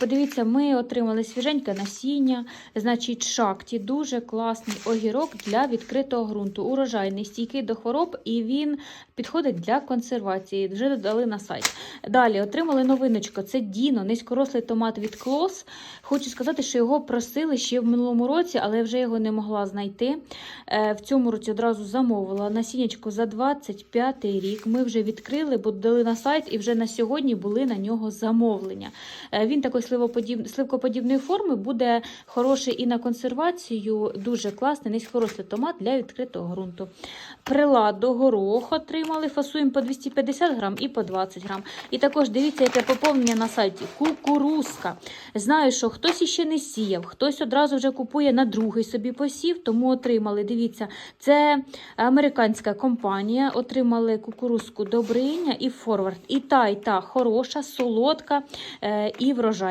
Подивіться, ми отримали свіженьке насіння, значить, шакті, дуже класний огірок для відкритого ґрунту. Урожайний, стійкий до хвороб, і він підходить для консервації. Вже додали на сайт. Далі отримали новиночку. Це Діно, низькорослий томат від Клос. Хочу сказати, що його просили ще в минулому році, але вже його не могла знайти. Е, В цьому році одразу замовила насіннячко за 25 рік. Ми вже відкрили, бо дали на сайт, і вже на сьогодні були на нього замовлення. Е, Він сливоподіб... сливкоподібної форми буде хороший і на консервацію. Дуже класний, низькорослий томат для відкритого ґрунту. Прилад до горох отримали. Фасуємо по 250 грам і по 20 грам. І також дивіться, яке поповнення на сайті. Кукурузка. Знаю, що хтось іще не сіяв, хтось одразу вже купує на другий собі посів, тому отримали. Дивіться, це американська компанія. Отримали кукурузку Добриня і Форвард. І та, і та хороша, солодка е, і врожайна.